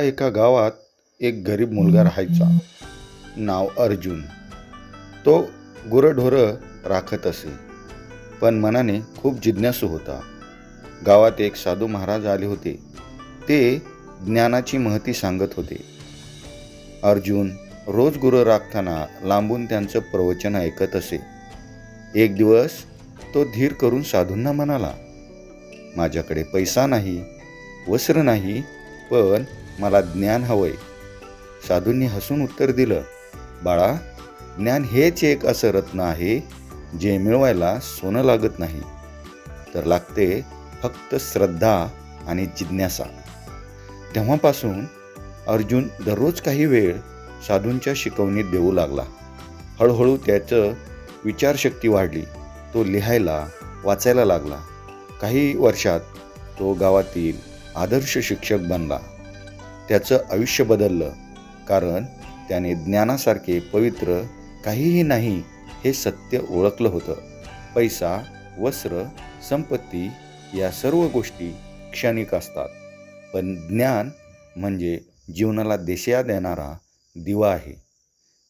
एका गावात एक गरीब मुलगा राहायचा. नाव अर्जुन. तो गुरंढोरं राखत असे. पण मनाने खूप जिज्ञासू होता. गावात एक साधू महाराज आले होते. ते ज्ञानाची महती सांगत होते. अर्जुन रोज गुरं राखताना लांबून त्यांचं प्रवचन ऐकत असे. एक दिवस तो धीर करून साधूंना म्हणाला माझ्याकडे पैसा नाही वस्त्र नाही पण मला ज्ञान हवंय. साधूंनी हसून उत्तर दिलं बाळा ज्ञान हेच एक असं रत्न आहे जे मिळवायला सोनं लागत नाही. तर लागते फक्त श्रद्धा आणि जिज्ञासा. तेव्हापासून अर्जुन दररोज काही वेळ साधूंच्या शिकवणीत देऊ लागला. हळूहळू त्याचं विचारशक्ती वाढली. तो लिहायला वाचायला लागला. काही वर्षात तो गावातील आदर्श शिक्षक बनला. त्याचं आयुष्य बदललं. कारण त्याने ज्ञानासारखे पवित्र काहीही नाही हे सत्य ओळखलं होतं. पैसा वस्त्र संपत्ती या सर्व गोष्टी क्षणिक असतात. पण ज्ञान म्हणजे जीवनाला दिशा देणारा दिवा आहे.